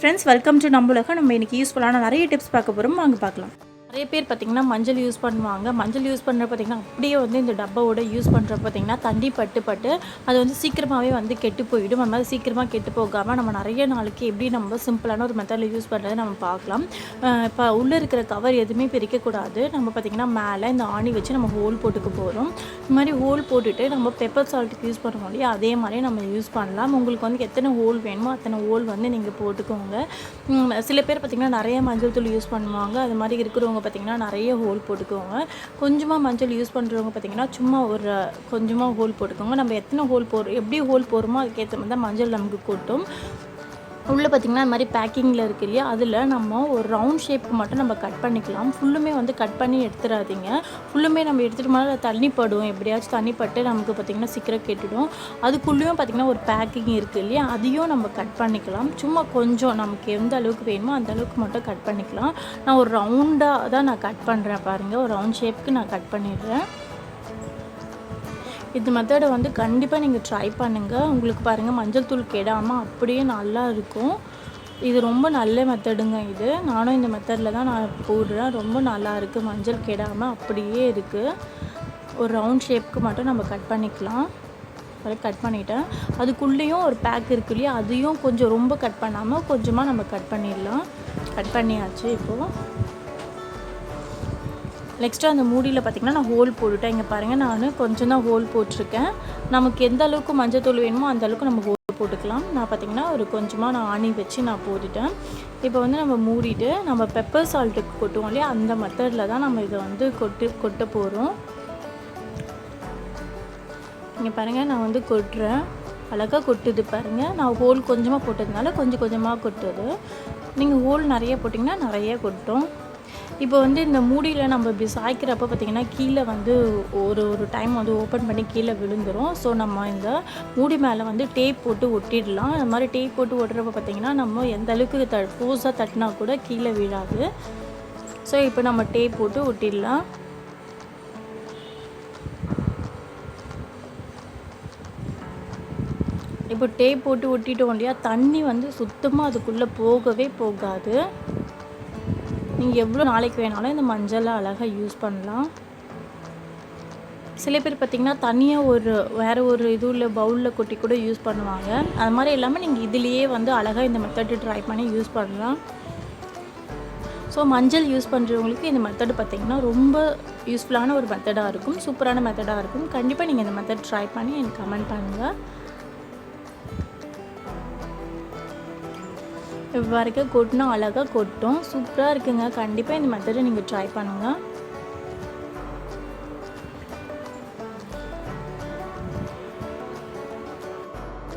Friends welcome to நம்மளுக்கு நம்ம இன்றைக்கி யூஸ்ஃபுல்லான நிறைய டிப்ஸ் பார்க்க போகிறோம் வாங்க பார்க்கலாம். நிறைய பேர் பார்த்திங்கன்னா மஞ்சள் யூஸ் பண்ணுவாங்க. மஞ்சள் யூஸ் பண்ணுற பார்த்திங்கன்னா அப்படியே வந்து இந்த டப்பாவோட யூஸ் பண்ணுற பார்த்திங்கன்னா தண்ணி பட்டு பட்டு அது வந்து சீக்கிரமாகவே வந்து கெட்டு போயிடும். அந்த மாதிரி சீக்கிரமாக கெட்டு போகாமல் நம்ம நிறைய நாளைக்கு எப்படி நம்ம சிம்பிளான ஒரு மெத்தடில் யூஸ் பண்ணுறதை நம்ம பார்க்கலாம். இப்போ உள்ளே இருக்கிற கவர் எதுவுமே பிரிக்கக்கூடாது. நம்ம பார்த்திங்கன்னா மேலே இந்த ஆணி வச்சு நம்ம ஹோல் போட்டுக்க போகிறோம் இந்த மாதிரி ஹோல் போட்டுட்டு நம்ம பெப்பர் சால்ட்டுக்கு யூஸ் பண்ணுறோம் இல்லையா? அதே மாதிரி நம்ம யூஸ் பண்ணலாம். உங்களுக்கு வந்து எத்தனை ஹோல் வேணுமோ அத்தனை ஹோல் வந்து நீங்கள் போட்டுக்கோங்க. சில பேர் பார்த்திங்கன்னா நிறைய மஞ்சள் தூள் யூஸ் பண்ணுவாங்க. அது மாதிரி இருக்கிறவங்க பார்த்திங்கன்னா நிறைய ஹோல் போட்டுக்கோங்க. கொஞ்சமாக மஞ்சள் யூஸ் பண்ணுறவங்க பார்த்திங்கன்னா சும்மா ஒரு கொஞ்சமாக ஹோல் போட்டுக்கோங்க. நம்ம எத்தனை ஹோல் போடுறோம் எப்படி ஹோல் போடுறோமோ அதுக்கேற்ற மாதிரி தான் மஞ்சள் நமக்கு கொட்டும். உள்ளே பார்த்திங்கன்னா அந்த மாதிரி பேக்கிங்கில் இருக்கு இல்லையா? அதில் நம்ம ஒரு ரவுண்ட் ஷேப்புக்கு மட்டும் நம்ம கட் பண்ணிக்கலாம். ஃபுல்லுமே வந்து கட் பண்ணி எடுத்துடாதீங்க ஃபுல்லுமே நம்ம எடுத்துகிட்டு மேலே தண்ணி படும் எப்படியாச்சும் தண்ணி பட்டு நமக்கு பார்த்திங்கன்னா சீக்கிரம் கெட்டுடும். அதுக்குள்ளேயும் பார்த்திங்கன்னா ஒரு பேக்கிங் இருக்குது இல்லையா? அதையும் நம்ம கட் பண்ணிக்கலாம். சும்மா கொஞ்சம் நமக்கு எந்த அளவுக்கு வேணுமோ அந்த அளவுக்கு மட்டும் கட் பண்ணிக்கலாம். நான் ஒரு ரவுண்டாக தான் நான் கட் பண்ணுறேன் பாருங்கள் ஒரு ரவுண்ட் ஷேப்புக்கு நான் கட் பண்ணிடுறேன். இந்த மெத்தடை வந்து கண்டிப்பாக நீங்கள் ட்ரை பண்ணுங்கள் உங்களுக்கு பாருங்கள் மஞ்சள் தூள் கெடாமல் அப்படியே நல்லா இருக்கும். இது ரொம்ப நல்ல மெத்தடுங்க இது. நானும் இந்த மெத்தடில் தான் நான் போடுறேன். ரொம்ப நல்லா இருக்குது மஞ்சள் கெடாமல் அப்படியே இருக்குது ஒரு ரவுண்ட் ஷேப்புக்கு மட்டும் நம்ம கட் பண்ணிக்கலாம். கட் பண்ணிட்டேன். அதுக்குள்ளேயும் ஒரு பேக் இருக்கு இல்லையா? அதையும் கொஞ்சம் ரொம்ப கட் பண்ணாமல் கொஞ்சமாக நம்ம கட் பண்ணிடலாம். கட் பண்ணியாச்சு இப்போது நெக்ஸ்ட்டு அந்த மூடியில் பார்த்திங்கன்னா நான் ஹோல் போட்டுட்டேன். இங்கே பாருங்கள் நான் கொஞ்சம் தான் ஹோல் போட்டிருக்கேன். நமக்கு எந்த அளவுக்கு மஞ்சத்தூள் வேணுமோ அந்த அளவுக்கு நம்ம ஹோல் போட்டுக்கலாம். நான் பார்த்திங்கன்னா ஒரு கொஞ்சமாக நான் ஆணி வச்சு நான் போட்டுட்டேன். இப்போ வந்து நம்ம மூடிட்டு நம்ம பெப்பர் சால்ட்டுக்கு கொட்டுவோம் இல்லையா? அந்த மெத்தடில் தான் நம்ம இதை வந்து கொட்டு கொட்ட போகிறோம் இங்கே பாருங்கள் நான் வந்து கொட்டுறேன். அழகாக கொட்டுது பாருங்கள் நான் ஹோல் கொஞ்சமாக போட்டதுனால கொஞ்சம் கொஞ்சமாக கொட்டுது. நீங்கள் ஹோல் நிறைய போட்டிங்கன்னா நிறைய கொட்டும். இப்போ வந்து இந்த மூடியில் நம்ம இப்படி சாய்க்கிறப்ப பார்த்திங்கன்னா கீழே வந்து ஒரு ஒரு டைம் வந்து ஓப்பன் பண்ணி கீழே விழுந்துரும். ஸோ நம்ம இந்த மூடி மேலே வந்து டேப் போட்டு ஒட்டிடலாம். அந்த மாதிரி டேப் போட்டு ஒட்டுறப்ப பார்த்திங்கன்னா நம்ம எந்த அளவுக்கு த ஃபோர்ஸாக தட்டினா கூட கீழே விழாது. ஸோ இப்போ நம்ம டேப் போட்டு ஒட்டிடலாம். இப்போ டேப் போட்டு ஒட்டிட்டோம் இல்லையா? தண்ணி வந்து சுத்தமாக அதுக்குள்ளே போகவே போகாது. நீங்கள் எவ்வளோ நாளைக்கு வேணாலும் இந்த மஞ்சளை அழகாக யூஸ் பண்ணலாம். சில பேர் பார்த்திங்கன்னா தனியாக ஒரு வேறு ஒரு இது உள்ள பவுலில் கொட்டி கூட யூஸ் பண்ணுவாங்க. அது மாதிரி இல்லாமல் நீங்கள் இதுலேயே வந்து அழகாக இந்த மெத்தடு ட்ரை பண்ணி யூஸ் பண்ணலாம். ஸோ மஞ்சள் யூஸ் பண்ணுறவங்களுக்கு இந்த மெத்தடு பார்த்திங்கன்னா ரொம்ப யூஸ்ஃபுல்லான ஒரு மெத்தடாக இருக்கும். சூப்பரான மெத்தடாக இருக்கும். கண்டிப்பாக நீங்கள் இந்த மெத்தட் ட்ரை பண்ணி எனக்கு கமெண்ட் பண்ணுங்கள் வரைக்கும் கொட்டினா அழகாக கொட்டும். சூப்பராக இருக்குங்க. கண்டிப்பாக இந்த மெத்தடை நீங்கள் ட்ரை பண்ணுங்கள்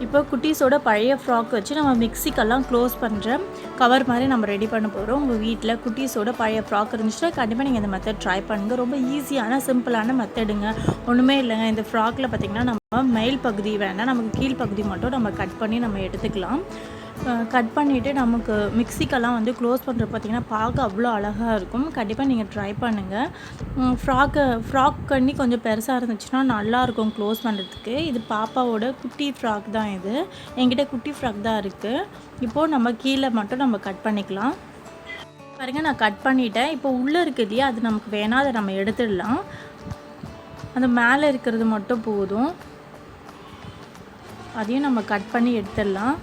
இப்போ குட்டீஸோட பழைய ஃப்ராக் வச்சு நம்ம மிக்சிக்கெல்லாம் க்ளோஸ் பண்ணுற கவர் மாதிரி நம்ம ரெடி பண்ண போகிறோம் உங்கள் வீட்டில் குட்டீஸோட பழைய ஃப்ராக் இருந்துச்சுன்னா கண்டிப்பாக நீங்கள் இந்த மெத்தட் ட்ரை பண்ணுங்கள் ரொம்ப ஈஸியான சிம்பிளான மெத்தடுங்க ஒன்றுமே இல்லைங்க. இந்த ஃப்ராக்கில் பார்த்திங்கன்னா நம்ம மேல் பகுதி வேணால் நமக்கு கீழ் பகுதி மட்டும் நம்ம கட் பண்ணி நம்ம எடுத்துக்கலாம். கட் பண்ணிவிட்டு நமக்கு மிக்சிக்கெல்லாம் வந்து க்ளோஸ் பண்ணுற பார்த்திங்கன்னா பார்க்க அவ்வளோ அழகாக இருக்கும். கண்டிப்பாக நீங்கள் ட்ரை பண்ணுங்கள் ஃப்ராக்கு ஃப்ராக் கண்ணி கொஞ்சம் பெருசாக இருந்துச்சுன்னா நல்லாயிருக்கும் க்ளோஸ் பண்ணுறதுக்கு இது பாப்பாவோட குட்டி ஃப்ராக் தான் இது. என்கிட்ட குட்டி ஃப்ராக் தான் இருக்குது இப்போது நம்ம கீழே மட்டும் நம்ம கட் பண்ணிக்கலாம். பாருங்கள் நான் கட் பண்ணிட்டேன். இப்போ உள்ளே இருக்குது இல்லையா அது நமக்கு வேணாம். அதை நம்ம எடுத்துடலாம். அந்த மேலே இருக்கிறது மட்டும் போதும். அதையும் நம்ம கட் பண்ணி எடுத்துடலாம்.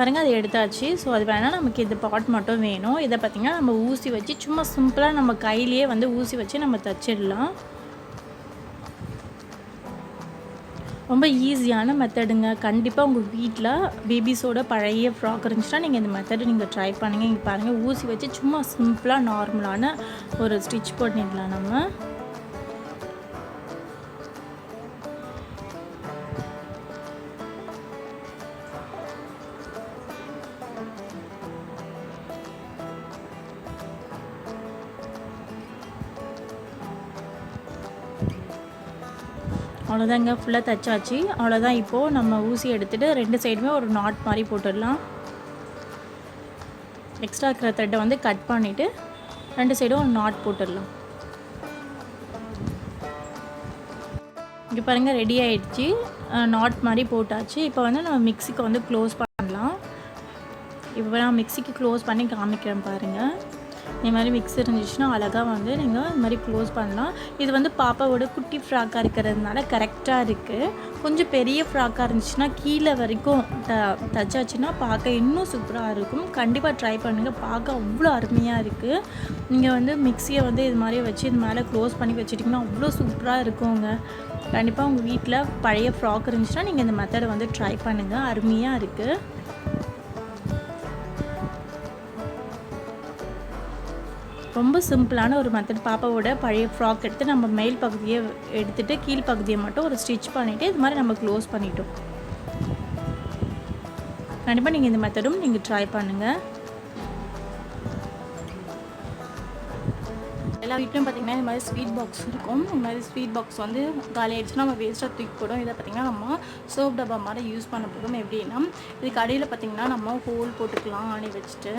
பாருங்கள் அது எடுத்தாச்சு. ஸோ அது வேணால் நமக்கு இந்த பாட் மட்டும் வேணும். இதை பார்த்திங்கன்னா நம்ம ஊசி வச்சு சும்மா சிம்பிளாக நம்ம கையிலேயே வந்து ஊசி வச்சு நம்ம தச்சிடலாம். ரொம்ப ஈஸியான மெத்தடுங்க கண்டிப்பாக உங்கள் வீட்டில் பேபிஸோட பழைய ஃப்ராக் இருந்துச்சுன்னா நீங்கள் இந்த மெத்தடு நீங்கள் ட்ரை பண்ணுங்கள் இங்கே பாருங்கள் ஊசி வச்சு சும்மா சிம்பிளாக நார்மலான ஒரு ஸ்டிச் பண்ணிடலாம் நம்ம. அவ்வளோதாங்க ஃபுல்லாக தச்சாச்சு. அவ்வளோதான் இப்போது நம்ம ஊசி எடுத்துகிட்டு ரெண்டு சைடுமே ஒரு நாட் மாதிரி போட்டுடலாம். எக்ஸ்ட்ரா இருக்கிற த்ரெட்டை வந்து கட் பண்ணிவிட்டு ரெண்டு சைடும் ஒரு நாட் போட்டுடலாம். இங்கே பாருங்கள் ரெடி ஆகிடுச்சு நாட் மாதிரி போட்டாச்சு. இப்போ வந்து நம்ம மிக்ஸிக்கு வந்து க்ளோஸ் பண்ணலாம். இப்போ நான் மிக்ஸிக்கு க்ளோஸ் பண்ணி காமிக்கிறேன் பாருங்கள் இந்த மாதிரி மிக்ஸ் இருந்துச்சுன்னா அழகாக வந்து நீங்கள் இந்த மாதிரி க்ளோஸ் பண்ணலாம். இது வந்து பாப்பாவோட குட்டி ஃப்ராக்காக இருக்கிறதுனால கரெக்டாக இருக்குது கொஞ்சம் பெரிய ஃப்ராக்காக இருந்துச்சுன்னா கீழே வரைக்கும் த தச்சாச்சுன்னா பார்க்க இன்னும் சூப்பராக இருக்கும். கண்டிப்பாக ட்ரை பண்ணுங்கள் பார்க்க அவ்வளோ அருமையாக இருக்குது நீங்கள் வந்து மிக்ஸியை வந்து இது மாதிரி வச்சு இது மேலே க்ளோஸ் பண்ணி வச்சுட்டிங்கன்னா அவ்வளோ சூப்பராக இருக்குங்க. கண்டிப்பாக உங்கள் வீட்டில் பழைய ஃப்ராக் இருந்துச்சுன்னா நீங்கள் இந்த மெத்தடை வந்து ட்ரை பண்ணுங்கள் அருமையாக இருக்குது ரொம்ப சிம்பிளான ஒரு மெத்தட் பாப்பாவோட பழைய ஃப்ராக் எடுத்து நம்ம மேல் பகுதியை எடுத்துகிட்டு கீழ் பகுதியை மட்டும் ஒரு ஸ்டிச் பண்ணிவிட்டு இது மாதிரி நம்ம க்ளோஸ் பண்ணிட்டோம். கண்டிப்பாக நீங்கள் இந்த மெத்தடும் நீங்கள் ட்ரை பண்ணுங்கள் எல்லா வீட்லையும் பார்த்தீங்கன்னா இந்த மாதிரி ஸ்வீட் பாக்ஸ் இருக்கும். இந்த மாதிரி ஸ்வீட் பாக்ஸ் வந்து காலி ஆயிடுச்சுன்னா நம்ம வேஸ்ட்டாக தூக்கி போடும் இதை பார்த்திங்கன்னா நம்ம சோப் டப்பா மாதிரி யூஸ் பண்ண போதும் எப்படின்னா இதுக்கு அடியில் பார்த்திங்கன்னா நம்ம ஹோல் போட்டுக்கலாம் ஆணி வச்சுட்டு.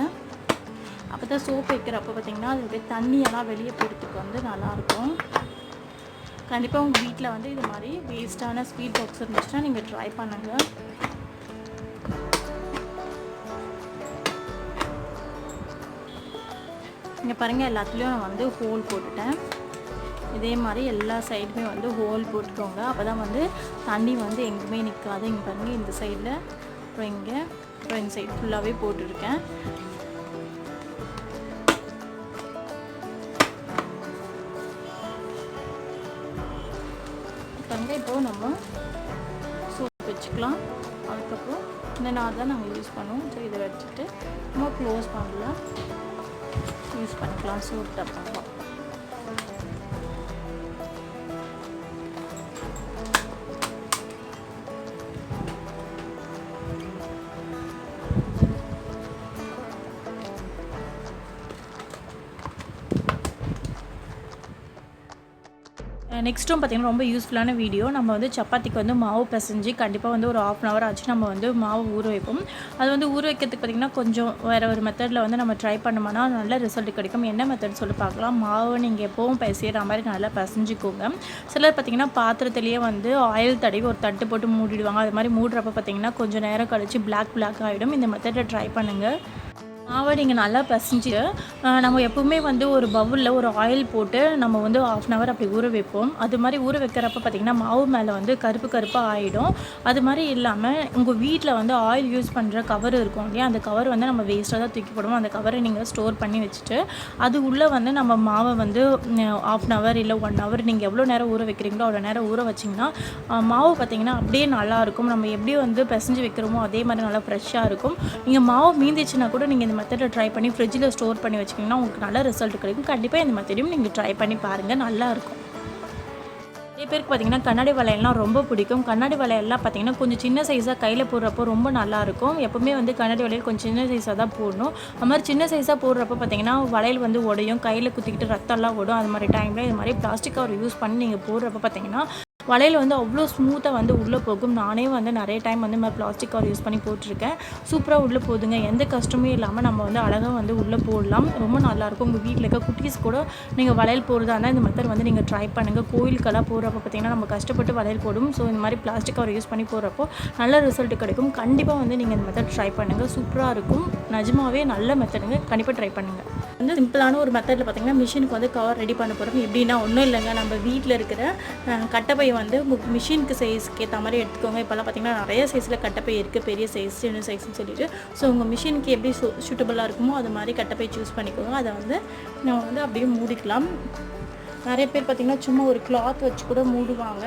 அப்போ தான் சோப் வைக்கிறப்ப பார்த்திங்கன்னா அது அப்படியே தண்ணியெல்லாம் வெளியே போகிறதுக்கு வந்து நல்லாயிருக்கும். கண்டிப்பாக உங்கள் வீட்டில் வந்து இது மாதிரி வேஸ்ட்டான ஸ்வீட் பாக்ஸ் இருந்துச்சுன்னா நீங்கள் ட்ரை பண்ணுங்கள் இங்கே பாருங்கள் எல்லாத்துலேயும் நான் வந்து ஹோல் போட்டுட்டேன். இதே மாதிரி எல்லா சைடுமே வந்து ஹோல் போட்டுக்கோங்க. அப்போ தான் வந்து தண்ணி வந்து எங்கேயுமே நிற்காது இங்கே பாருங்கள் இந்த சைடில் அப்புறம் இங்கே அப்புறம் இந்த சைடு ஃபுல்லாகவே போட்டுருக்கேன். வச்சுக்கலாம். அதுக்கப்புறம் இந்த நார் தான் நாங்கள் யூஸ் பண்ணுவோம் ஸோ இதை வச்சுட்டு நம்ம க்ளோஸ் பண்ணலாம் யூஸ் பண்ணிக்கலாம் சோப் டப்பாவை நெக்ஸ்ட்டும் பார்த்திங்கன்னா ரொம்ப யூஸ்ஃபுல்லான வீடியோ நம்ம வந்து சப்பாத்திக்கு வந்து மாவு பிசைஞ்சு கண்டிப்பாக வந்து ஒரு ஆஃப் அன் ஹவர் ஆச்சு நம்ம வந்து மாவு ஊற வைப்போம். அது வந்து ஊற வைக்கிறதுக்கு பார்த்திங்கன்னா கொஞ்சம் வேறு ஒரு மெத்தடில் வந்து நம்ம ட்ரை பண்ணோம்னா நல்ல ரிசல்ட் கிடைக்கும். என்ன மெத்தட் சொல்லி பார்க்கலாம். மாவு நீங்கள் எப்போவும் பிசைகிற மாதிரி நல்லா பிசைஞ்சிக்கோங்க. சிலர் பார்த்திங்கன்னா பாத்திரத்துலேயே வந்து ஆயில் தடவி ஒரு தட்டு போட்டு மூடிடுவாங்க. அது மாதிரி மூடுறப்ப பார்த்திங்கன்னா கொஞ்சம் நேரம் கழித்து பிளாக் பிளாக் ஆகிடும் இந்த மெத்தடை ட்ரை பண்ணுங்கள் மாவை நீங்கள் நல்லா பசிஞ்சு நம்ம எப்போவுமே வந்து ஒரு பவுலில் ஒரு ஆயில் போட்டு நம்ம வந்து ஆஃப் அன் ஹவர் அப்படி ஊற வைப்போம். அது மாதிரி ஊற வைக்கிறப்ப பார்த்திங்கன்னா மாவு மேலே வந்து கருப்பு கருப்பாக ஆகிடும் அது மாதிரி இல்லாமல் உங்கள் வீட்டில் வந்து ஆயில் யூஸ் பண்ணுற கவர் இருக்கும் இல்லையா? அந்த கவர் வந்து நம்ம வேஸ்ட்டாக தான் தூக்கி போடுவோம். அந்த கவரை நீங்கள் ஸ்டோர் பண்ணி வச்சுட்டு அது உள்ளே வந்து நம்ம மாவை வந்து ஆஃப் அன் ஹவர் இல்லை ஒன் ஹவர் நீங்கள் எவ்வளோ நேரம் ஊற வைக்கிறீங்களோ அவ்வளோ நேரம் ஊற வச்சிங்கன்னா மாவு பார்த்திங்கன்னா அப்படியே நல்லாயிருக்கும் நம்ம எப்படி வந்து பிசைஞ்சு வைக்கிறோமோ அதே மாதிரி நல்லா ஃப்ரெஷ்ஷாக இருக்கும். நீங்கள் மாவு மீந்துச்சுன்னா கூட நீங்கள் இந்த மெத்தடை ட்ரை பண்ணி ஃப்ரிட்ஜில் ஸ்டோர் பண்ணி வச்சிங்கன்னா உங்களுக்கு நல்ல ரிசல்ட் கிடைக்கும். கண்டிப்பாக இந்த மெத்தடையும் நீங்கள் ட்ரை பண்ணி பாருங்கள் நல்லாயிருக்கும் நிறைய பேருக்கு பார்த்தீங்கன்னா கண்ணாடி வளையல்லாம் ரொம்ப பிடிக்கும். கண்ணாடி வளையல்லாம் பார்த்தீங்கன்னா கொஞ்சம் சின்ன சைஸாக கையில் போடுறப்போ ரொம்ப நல்லாயிருக்கும் எப்போவுமே வந்து கண்ணாடி வளையல் கொஞ்சம் சின்ன சைஸாக தான் போடணும். அது மாதிரி சின்ன சைஸாக போடுறப்போ பார்த்தீங்கன்னா வளையல் வந்து உடையும். கையில் குத்திக்கிட்டு ரத்தம்லாம் ஓடும். அது மாதிரி டைமில் இது மாதிரி பிளாஸ்டிக் கவர் யூஸ் பண்ணி நீங்கள் போடுறப்ப பார்த்திங்கன்னா வளையல் வந்து அவ்வளோ ஸ்மூத்தாக வந்து உள்ளே போகும். நானே வந்து நிறைய டைம் வந்து மாதிரி பிளாஸ்டிக் கவர் யூஸ் பண்ணி போட்டிருக்கேன். சூப்பராக உள்ளே போகுதுங்க எந்த கஷ்டமும் இல்லாமல் நம்ம வந்து அழகாக வந்து உள்ளே போடலாம். ரொம்ப நல்லாயிருக்கும் உங்கள் வீட்டில் இருக்க குட்டீஸ் கூட நீங்கள் வளையல் போகிறதா இருந்தால் இந்த மெத்தட் வந்து நீங்கள் ட்ரை பண்ணுங்கள் கோயிலுக்கெல்லாம் போகிறப்ப பார்த்தீங்கன்னா நம்ம கஷ்டப்பட்டு வளையல் போடும். ஸோ இந்த மாதிரி பிளாஸ்டிக் கவர் யூஸ் பண்ணி போடுறப்போ நல்ல ரிசல்ட் கிடைக்கும். கண்டிப்பாக வந்து நீங்கள் இந்த மெத்தட் ட்ரை பண்ணுங்கள் சூப்பராக இருக்கும். நிஜமாவே நல்ல மெத்தடுங்க கண்டிப்பாக ட்ரை பண்ணுங்கள் வந்து சிம்பிளான ஒரு மெத்தடில் பார்த்தீங்கன்னா மிஷினுக்கு வந்து கவர் ரெடி பண்ண போகிறோம் எப்படின்னா ஒன்றும் இல்லைங்க. நம்ம வீட்டில் இருக்கிற கட்டப்பை வந்து மிஷினுக்கு சைஸ்க்கு ஏற்ற மாதிரி எடுத்துக்கோங்க. இப்போல்லாம் பார்த்தீங்கன்னா நிறைய சைஸில் கட்டப்பை இருக்குது பெரிய சைஸ் சின்ன சைஸ்னு சொல்லிட்டு. ஸோ உங்கள் மிஷினுக்கு எப்படி சு சூட்டபுளாக இருக்குமோ அது மாதிரி கட்டப்பை சூஸ் பண்ணிக்கோங்க. அதை வந்து நம்ம வந்து அப்படியே மூடிக்கலாம். நிறைய பேர் பார்த்திங்கன்னா சும்மா ஒரு கிளாத் வச்சு கூட மூடுவாங்க.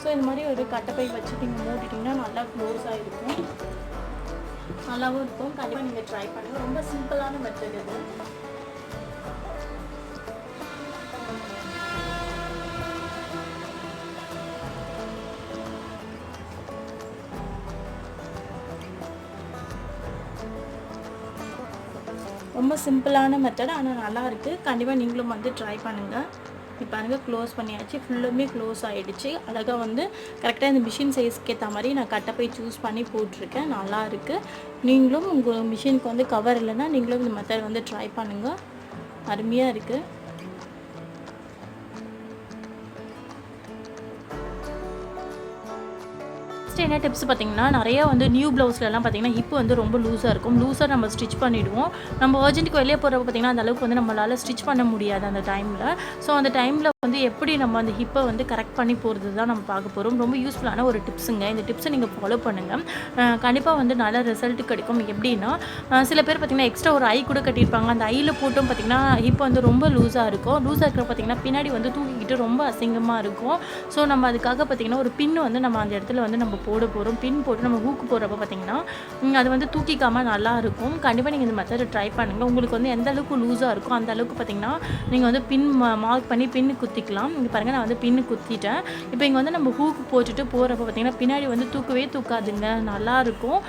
ஸோ இந்த மாதிரி ஒரு கட்டப்பை வச்சு நீங்கள் மூடிட்டிங்கன்னா நல்லா க்ளோஸாக இருக்கும். நல்லாவும் இருக்கும். கண்டிப்பாக நீங்கள் ட்ரை பண்ணுங்கள் ரொம்ப சிம்பிளான மெத்தட் இது. ரொம்ப சிம்பிளான மெத்தட் ஆனால் நல்லாயிருக்கு கண்டிப்பாக நீங்களும் வந்து ட்ரை பண்ணுங்கள் இப்போ பாருங்கள் க்ளோஸ் பண்ணியாச்சு. ஃபுல்லுமே க்ளோஸ் ஆகிடுச்சு அழகாக வந்து கரெக்டாக இந்த மிஷின் சைஸ்க்கு ஏற்ற மாதிரி நான் கட்டப்பை சூஸ் பண்ணி போட்டிருக்கேன். நல்லாயிருக்கு நீங்களும் உங்கள் மிஷினுக்கு வந்து கவர் இல்லைன்னா நீங்களும் இந்த மெத்தட் வந்து ட்ரை பண்ணுங்கள் அருமையாக இருக்குது நெக்ஸ்ட் என்ன டிப்ஸ் பார்த்தீங்கன்னா நிறைய வந்து நியூ ப்ளவுஸ்லலாம் பார்த்தீங்கன்னா ஹிப் வந்து ரொம்ப லூஸாக இருக்கும். லூஸாக நம்ம ஸ்டிச் பண்ணிவிடுவோம் நம்ம அர்ஜென்ட்டுக்கு வெளியே போகிறப்ப பார்த்தீங்கன்னா அந்த அளவுக்கு வந்து நம்மளால் ஸ்டிச் பண்ண முடியாது அந்த டைமில் ஸோ அந்த டைமில் வந்து எப்படி நம்ம அந்த ஹிப்பை வந்து கரெக்ட் பண்ணி போகிறது தான் நம்ம பார்க்க போகிறோம் ரொம்ப யூஸ்ஃபுல்லான ஒரு டிப்ஸுங்க இந்த டிப்ஸை நீங்கள் ஃபாலோ பண்ணுங்கள் கண்டிப்பாக வந்து நல்ல ரிசல்ட் கிடைக்கும். எப்படின்னா சில பேர் பார்த்தீங்கன்னா எக்ஸ்ட்ரா ஒரு ஐ கூட கட்டியிருப்பாங்க. அந்த ஐயில் போட்டும் பார்த்தீங்கன்னா ஹிப் வந்து ரொம்ப லூஸாக இருக்கும். லூஸாக இருக்கிற பார்த்தீங்கன்னா பின்னாடி வந்து தூக்கிக்கிட்டு ரொம்ப அசிங்கமாக இருக்கும். ஸோ நம்ம அதுக்காக பார்த்தீங்கன்னா ஒரு பின் வந்து நம்ம அந்த இடத்துல வந்து நம்ம போட போகிறோம் பின் போட்டு நம்ம ஹூக்கு போடுறப்ப பார்த்தீங்கன்னா அது வந்து தூக்கிக்காமல் நல்லா இருக்கும். கண்டிப்பாக நீங்கள் இந்த மெத்தடை ட்ரை பண்ணுங்கள் உங்களுக்கு வந்து எந்த அளவுக்கு லூஸாக இருக்கோ அந்த அளவுக்கு பார்த்தீங்கன்னா நீங்கள் வந்து பின் மார்க் பண்ணி பின்னு குத்திக்கலாம். இங்கே பாருங்கள் நான் வந்து பின்னு குத்திட்டேன். இப்போ இங்கே வந்து நம்ம ஹூக்கு போட்டுட்டு போகிறப்ப பார்த்தீங்கன்னா பின்னாடி வந்து தூக்கவே தூக்காதுங்க. நல்லாயிருக்கும்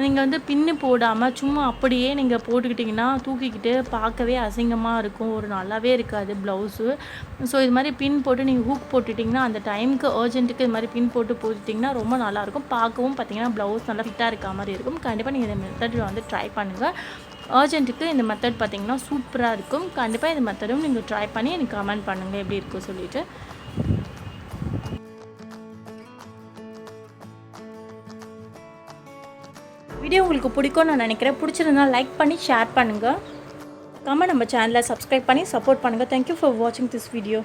நீங்கள் வந்து பின்னு போடாமல் சும்மா அப்படியே நீங்கள் போட்டுக்கிட்டிங்கன்னா தூக்கிக்கிட்டு பார்க்கவே அசிங்கமாக இருக்கும். ஒரு நல்லாவே இருக்காது ப்ளவுஸு ஸோ இது மாதிரி பின் போட்டு நீங்கள் ஹூக் போட்டுட்டிங்கன்னா அந்த டைமுக்கு அர்ஜென்ட்டுக்கு இது மாதிரி பின் போட்டு போட்டுட்டிங்கன்னா ரொம்ப நல்லாயிருக்கும். பார்க்கவும் பார்த்தீங்கன்னா ப்ளவுஸ் நல்லா ஃபிட்டாக இருக்க மாதிரி இருக்கும். கண்டிப்பாக நீங்கள் இந்த மெத்தட் வந்து ட்ரை பண்ணுங்கள் அர்ஜென்ட்டுக்கு இந்த மெத்தட் பார்த்தீங்கன்னா சூப்பராக இருக்கும். கண்டிப்பாக இந்த மெத்தடும் நீங்கள் ட்ரை பண்ணி எனக்கு கமெண்ட் பண்ணுங்கள் எப்படி இருக்கும் சொல்லிட்டு. வீடியோ உங்களுக்கு பிடிக்கும்னு நான் நினைக்கிறேன். பிடிச்சிருந்தா லைக் பண்ணி ஷேர் பண்ணுங்கள் கமெண்ட் நம்ம சேனலை சப்ஸ்கிரைப் பண்ணி சப்போர்ட் பண்ணுங்கள் தேங்க்யூ ஃபார் வாட்சிங் திஸ் வீடியோ